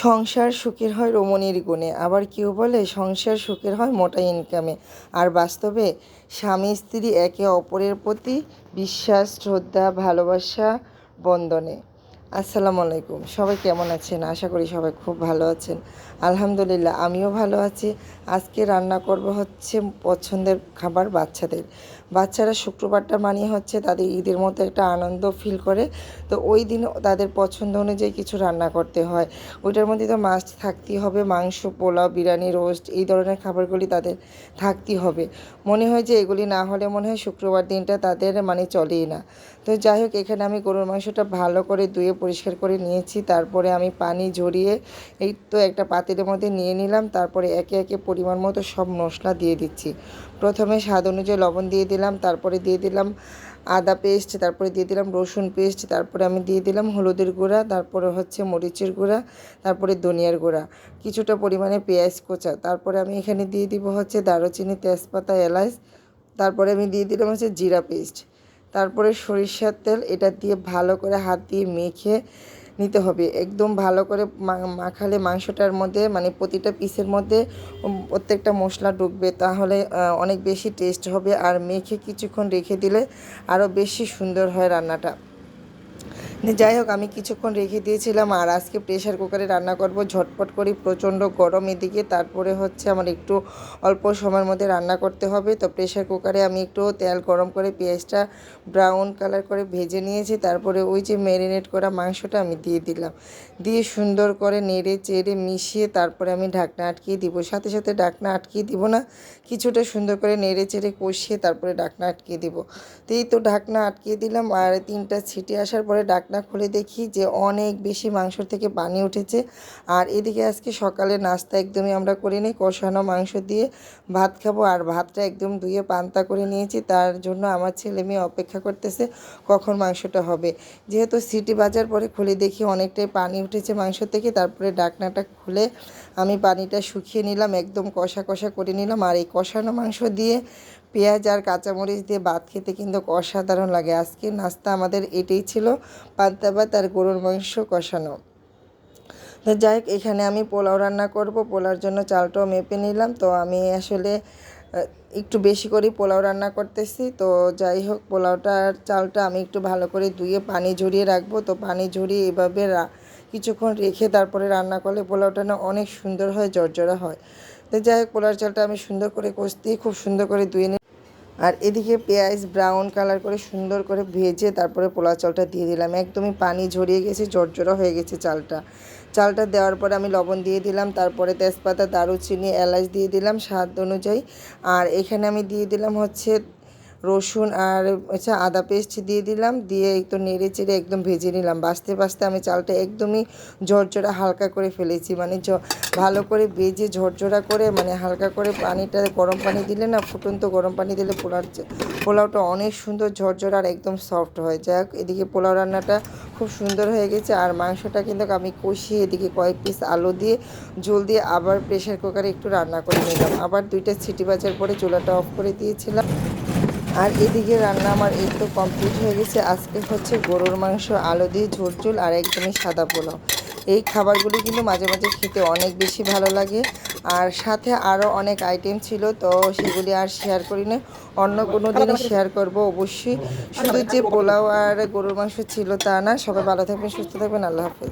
সংসার সুখের হয় রমণীর গুণে। আবার কেউ বলে, সংসার সুখের হয় মোটা ইনকামে আর বাস্তবে স্বামী স্ত্রী একে অপরের প্রতি বিশ্বাস, শ্রদ্ধা, ভালোবাসা বন্ধনে আসসালামু আলাইকুম। সবাই কেমন আছেন? আশা করি সবাই খুব ভালো আছেন। আলহামদুলিল্লাহ, আমিও ভালো আছি। আজকে রান্না করব হচ্ছে পছন্দের খাবার বাচ্চাদের। বাচ্চারা শুক্রবারটা মানিয়ে হচ্ছে তাদের ঈদের মতো একটা আনন্দ ফিল করে। তো ওই দিন তাদের পছন্দ অনুযায়ী কিছু রান্না করতে হয়। ওইটার মধ্যে তো মাছ থাকতেই হবে। মাংস, পোলাও, বিরিয়ানি রোস্ট এই ধরনের খাবারগুলি তাদের থাকতেই হবে। মনে হয় যে এগুলি না হলে মনে হয় শুক্রবার দিনটা তাদের মানে চলেই না। তো যাই হোক, এখানে আমি গরুর মাংসটা ভালো করে ধুয়ে পরিষ্কার করে নিয়েছি। তারপরে আমি পানি ঝরিয়ে এই তো একটা পাতিলের মধ্যে নিয়ে নিলাম। তারপরে একে একে পরিমাণ মতো সব মশলা দিয়ে দিচ্ছি। প্রথমে স্বাদ অনুযায়ী লবণ দিয়ে দিলাম। তারপরে দিয়ে দিলাম আদা পেস্ট, তারপরে দিয়ে দিলাম রসুন পেস্ট, তারপরে আমি দিয়ে দিলাম হলুদের গুঁড়া, তারপরে হচ্ছে মরিচের গুঁড়া, তারপরে ধনিয়ার গুঁড়া। কিছুটা পরিমাণে পেঁয়াজ কোচা। তারপরে আমি এখানে দিয়ে দিব হচ্ছে দারুচিনি তেজপাতা এলাচ। তারপরে আমি দিয়ে দিলাম হচ্ছে জিরা পেস্ট। তারপরে সরিষার তেল, এটা দিয়ে ভালো করে হাত দিয়ে মেখে নিতে হবে। একদম ভালো করে মাখালে মাংসটার মধ্যে মানে প্রতিটা পিসের মধ্যে প্রত্যেকটা মশলা ডুববে তাহলে অনেক বেশি টেস্ট হবে। আর মেখে কিছুক্ষণ রেখে দিলে আরও বেশি সুন্দর হয় রান্নাটা। যাই হোক, আমি কিছুক্ষণ রেখে দিয়েছিলাম আর আজকে প্রেশার কুকারে রান্না করব। ঝটপট করি, প্রচণ্ড গরম এদিকে, তারপরে হচ্ছে আমার একটু অল্প সময়ের মধ্যে রান্না করতে হবে। তো প্রেশার কুকারে আমি একটু তেল গরম করে পেঁয়াজটা ব্রাউন কালার করে ভেজে নিয়েছি, তারপরে ওই যে ম্যারিনেট করা মাংসটা আমি দিয়ে দিলাম। দিয়ে সুন্দর করে নেড়ে চেড়ে মিশিয়ে তারপরে আমি ঢাকনা আটকিয়ে দিব। সাথে সাথে ঢাকনা আটকিয়ে দিব না, কিছুটা সুন্দর করে নেড়ে চেড়ে কষিয়ে তারপরে ঢাকনা আটকিয়ে দিব। তো এই তো ঢাকনা আটকিয়ে দিলাম আর তিনটা ছিটে আসার পরে ঢাকনা ঢাকনা খুলে দেখি যে অনেক বেশি মাংসর থেকে পানি উঠেছে। আর এদিকে আজকে সকালে নাস্তা একদমই আমরা করে নিই, কষানো মাংস দিয়ে ভাত খাব। আর ভাতটা একদম ধুয়ে পান্তা করে নিয়েছি, তার জন্য আমার ছেলে মেয়ে অপেক্ষা করতেছে কখন মাংসটা হবে। যেহেতু সিটি বাজার পরে খুলে দেখি অনেকটাই পানি উঠেছে মাংস থেকে, তারপরে ডাকনাটা খুলে আমি পানিটা শুকিয়ে নিলাম, একদম কষা কষা করে নিলাম। আর এই কষানো মাংস দিয়ে পেঁয়াজ আর কাঁচামরিচ দিয়ে ভাত খেতে কিন্তু অসাধারণ লাগে। আজকে নাস্তা আমাদের এটাই ছিল, পান্তা ভাত আর গরুর মাংস কষানো। তো যাই হোক, এখানে আমি পোলাও রান্না করব। পোলাওর জন্য চালটাও মেপে নিলাম। তো আমি আসলে একটু বেশি করে পোলাও রান্না করতেছি। তো যাই হোক পোলাওটার চালটা আমি একটু ভালো করে ধুয়ে পানি ঝরিয়ে রাখব। তো পানি ঝরিয়ে এভাবে কিছুক্ষণ রেখে তারপরে রান্না করলে পোলাওটা না অনেক সুন্দর হয়, জর্জরা হয়। তো যাই হোক পোলার চালটা আমি সুন্দর করে কষতেই, খুব সুন্দর করে ধুয়ে আর এদিকে পেঁয়াজ ব্রাউন কালার করে সুন্দর করে ভেজে তারপরে পোলা চালটা দিয়ে দিলাম। একদমই পানি ঝরিয়ে গেছে, জর্জরা হয়ে গেছে চালটা। চালটা দেওয়ার পরে আমি লবণ দিয়ে দিলাম, তারপরে তেজপাতা, দারুচিনি, এলাচ দিয়ে দিলাম স্বাদ অনুযায়ী। আর এখানে আমি দিয়ে দিলাম হচ্ছে রসুন আর আচ্ছা আদা পেস্ট দিয়ে দিলাম। দিয়ে একটু নেড়ে চেড়ে একদম ভেজে নিলাম। বাঁচতে বাঁচতে আমি চালটা একদমই ঝরঝরা হালকা করে ফেলেছি। মানে ভালো করে ভেজে ঝরঝরা করে মানে হালকা করে পানিটা, গরম পানি দিলে না ফুটন্ত গরম পানি দিলে পোলার পোলাওটা অনেক সুন্দর ঝরঝরা আর একদম সফট হয়। যাই হোক, এদিকে পোলাও রান্নাটা খুব সুন্দর হয়ে গেছে। আর মাংসটা কিন্তু আমি কষিয়ে এদিকে কয়েক পিস আলু দিয়ে জল দিয়ে আবার প্রেশার কুকারে একটু রান্না করে নিলাম। আবার দুইটা সিটি বাজার পরে চুলাটা অফ করে দিয়েছিলাম। আর এদিকে রান্না আমার এই তো কমপ্লিট হয়ে গেছে। আজকে হচ্ছে গরুর মাংস, আলু দিয়ে ঝোল ঝোল আর একদমই সাদা পোলাও। এই খাবারগুলি কিন্তু মাঝে মাঝে খেতে অনেক বেশি ভালো লাগে। আর সাথে আরও অনেক আইটেম ছিল, তো সেগুলি আর শেয়ার করি না। অন্য কোনো দিনই শেয়ার করব অবশ্যই। শুধু যে পোলাও আর গরুর মাংস ছিল তা না। সবাই ভালো থাকবেন, সুস্থ থাকবেন। আল্লাহ হাফেজ।